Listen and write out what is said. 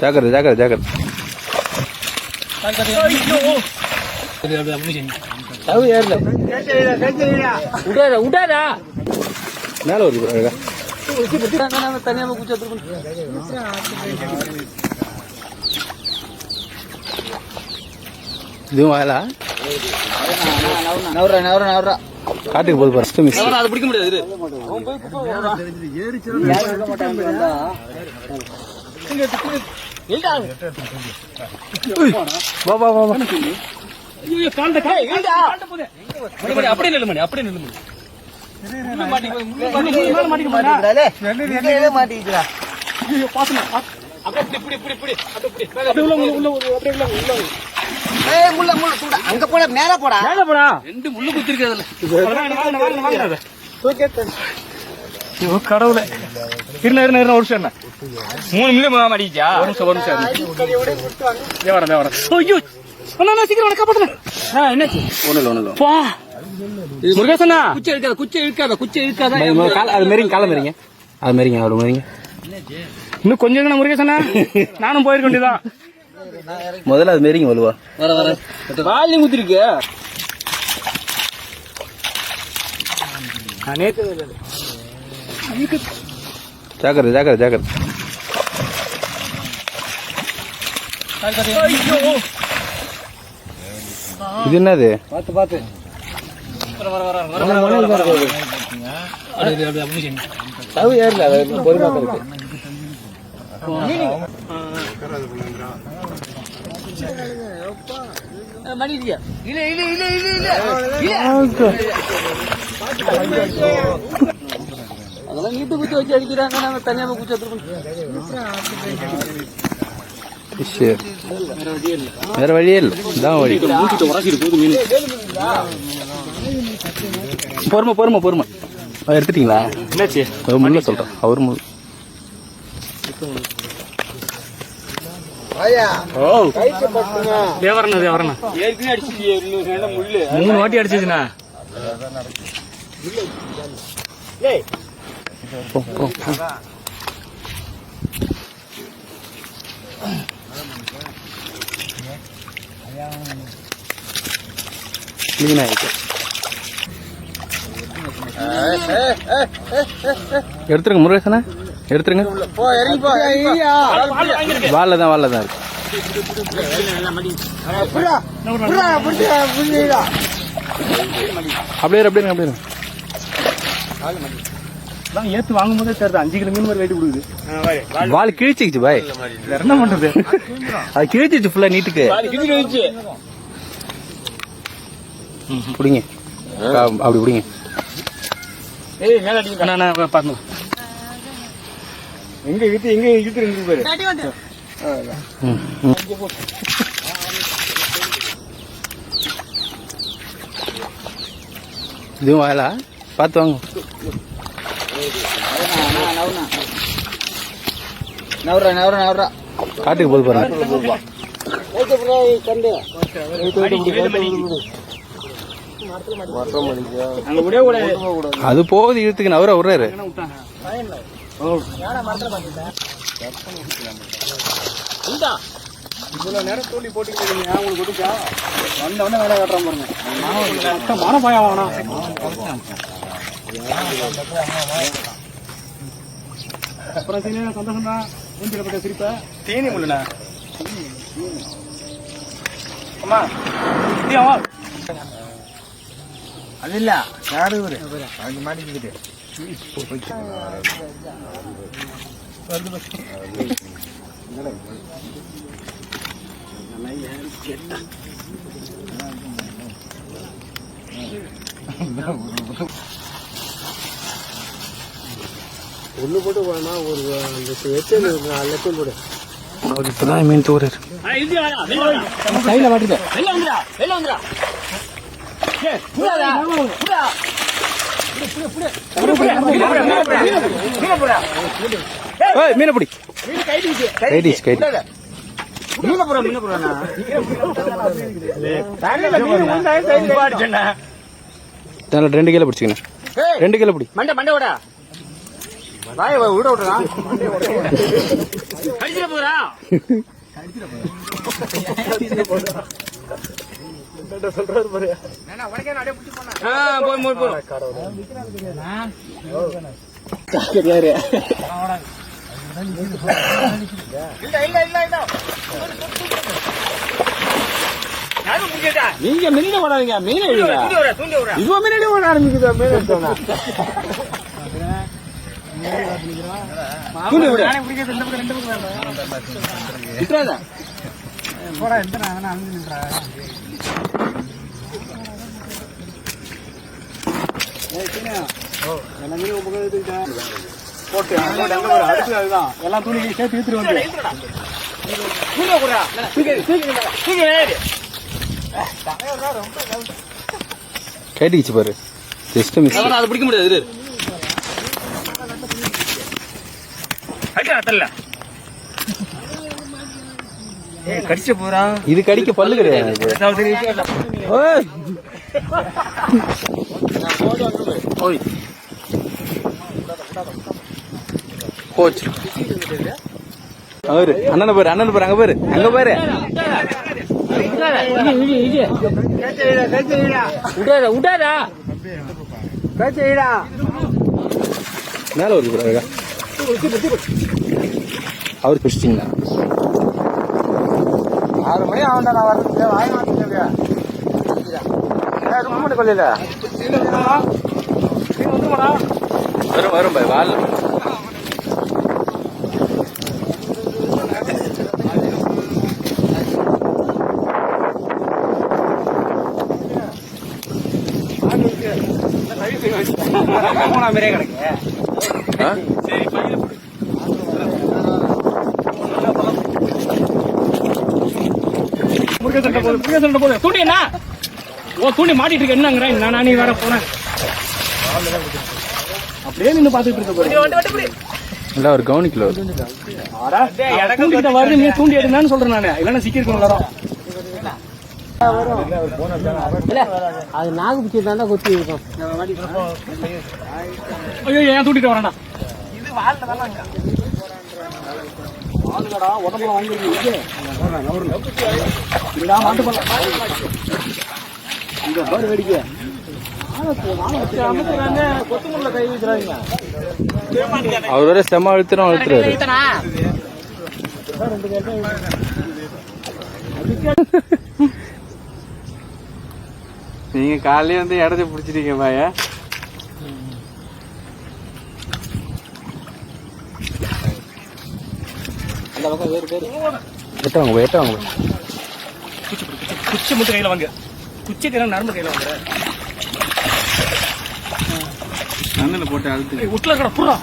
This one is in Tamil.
ஜாக்கிரதை ஜாக்கிரதை ஜாக்கிரதை. மேலே வருது அழகா தனியா இதுவும் வாயலா? நவரா நவரா நவரா. காட்டுக்கு போது ஃபர்ஸ்ட் மிஸ் அதை பிடிக்க முடியாது மாட்டாங்க வந்தா. வா வா வா. வா அப்படியே நில்லு மணி அப்படியே நில்லு மணி. மாட்டிக்கிட்டாலே. இங்கேயே மாட்டிக்கிட்டா. ஏய், முள்ள, முள்ள, தூக்குடா. அங்க போடா, மேல போடா. ரெண்டு முள்ளு குத்திருக்கிறதுல. ஐயோ கடவுளே. இருந்த இருந்த இருந்த ஒரு நிமிஷம் என்ன மூணு மில்லியம் மாட்டிக்கிச்சா ஒரு நிமிஷம் ஒரு நிமிஷம். வரேன் வரேன் ஐயோ. அண்ணா சீக்கிரம் அவனை காப்பாத்துங்க என்னாச்சு? ஒன்றும் இல்லை ஒன்றும் பா. முருகேசனா குச்சி இழுக்காத குச்சி இழுக்காத குச்சி இழுக்காத கால அது மாரிங்க காலை மாரிங்க. அது மாரிங்க அவ்வளோ மாரிங்க. இன்னும் கொஞ்சம் முருகேசனா நானும் போயிருக்க வேண்டியதான் முதல்ல அது மாரிங்க வலுவா வர வர வாலி குத்திருக்கு நேற்று ஜாக்கிரதை ஜாக்கிரதை ஜாக்கிரதை இது என்னது பார்த்து பார்த்து தவு ஏறல பொறுமா இருக்கு மணிடியா இல்ல இல்ல இல்ல இல்ல இல்ல. அதெல்லாம் நீட்டு குத்தி வச்சு அடிக்கிறாங்க. நாம தனியாக குச்சி சரி வேற வழியே இல்லை. இதான் வழி. பொறுமை பொறுமை பொறுமை. அது எடுத்துட்டீங்களா? என்னாச்சு? அவர் முள்ள சொல்றேன். அவர் முள் மூணு வாட்டி அடிச்சதுண்ணா எடுத்துருங்க முருகேசனா. எடுத்துருங்க. போ இறங்கி போ இறங்கி போ. வால்ல தான் வால்ல தான். அப்படியே அப்படியே இருங்க, அப்படியே. ஏத்து வாங்கும் போதே தெரியுது அஞ்சு கிலோ மீன் மாதிரி வெயிட் கொடுக்குது. வால் கிழிச்சிக்கிச்சு பாய் என்ன பண்றது? அது கிழிச்சிச்சு ஃபுல்லா நீட்டுக்கு. பிடிங்க. அப்படி பிடிங்க. ஏய் மேல அடிங்க. அண்ணா அண்ணா பாருங்க. எங்க இழுத்து எங்க இழுத்து இருக்கு பாரு. இதுவும் வாயலா பார்த்து வாங்க. நவரா நவரா நவரா. காட்டுக்கு போது பாருங்க. அது போகுது இழுத்துக்கு. அவரை விடுறாரு. இவ்வளோ நேரம் தூண்டி போட்டு உங்களுக்கு கொடுத்தா வந்த உடனே வேலை காட்டுறான் பாருங்க மான பாயா வாங்கண்ணா அப்புறம் சரி சந்தோஷம் தான் மூஞ்சிடப்பட்ட சிரிப்ப தேனி முள்ளண்ணா அம்மா அது இல்ல யாரு இவரு அங்க மாட்டிக்கிட்டு ஒண்ணு போட்டு போனா ஒரு எச்சல் நாலு லட்சம் போடு அவர் இப்பதான் மீன் தூராரு கையில மாட்டிக்க வெளில வந்துடா வெளில வந்துடா கைடிச்சு கைடி அதனால ரெண்டு கிலோ பிடிச்சிக்கணும். ஏய் ரெண்டு கிலோ பிடி. மண்டை மண்டை விடா வாய விட விட்டுறா. கடிச்சிட போறா சொல்றாரு பாரு. போய் நீங்க மின்ன ஓடாதீங்க மீன் விட இதுவா ஓட ஆரம்பிக்குதா மீன் பக்கம். விட்டுறாத. போடா எந்த நான் அழிஞ்சு நின்றா போட்டு அடுத்து அதுதான் எல்லாம் துணி சேர்த்து இழுத்துட்டு வந்து கைட்டிக்கிச்சு பாரு ஜஸ்ட் மிஸ் அதை பிடிக்க முடியாது கடிச்ச போறா. இது கடிக்க பல்லு கிடையாது. எனக்கு. ஓய். ஓய். போச்சு அவரு அண்ணனை பாரு அண்ணனை பாரு அங்க பாரு அங்க பாரு. விடாதா விடாதா மேல வருது. அவர் பிடிச்சிட்டீங்களா ஆறு மணி ஆகண்டா நான் வரதுக்கு வாய மாட்டேங்க ரொம்ப மட்டும் கொள்ளையில வரும் வரும் பாய் வால் போனா மாதிரியே கிடக்கு முருகன் சண்டை தூண்டி என்ன? ஓ தூண்டி மாட்டிட்டு இருக்க. என்னங்கிறேன் நான் நானே வேற போனேன் அப்படியே நின்று பாத்துட்டு இருக்க போறேன் இல்ல அவர் கவனிக்கல. தூண்டிக்கிட்ட வருது நீ தூண்டி எடுங்கன்னு சொல்றேன் நானு. இல்லைன்னா சிக்கிருக்கணும் எல்லாரும் அது நாகு பிடிச்சி தாண்டா கொத்தி இருக்கும் ஐயோ ஏன் தூண்டிட்டு வரேன்டா உடம்புல வாங்கிருக்கு மாட்டு இந்த பாரு அவர் வேற செம்ம அழுத்துறோம் அழுத்துறாரு. நீங்க காலையில வந்து இடத்த பிடிச்சிட்டீங்க பாயா. அந்த பக்கம் வேறு பேர் வெட்டவாங்க வெட்டவாங்க குச்சி மட்டும் கையில வாங்க. குச்சி கையில நரம்பு கையில வாங்க அண்ணல போட்டு அழுத்து. உட்ல கடை புறா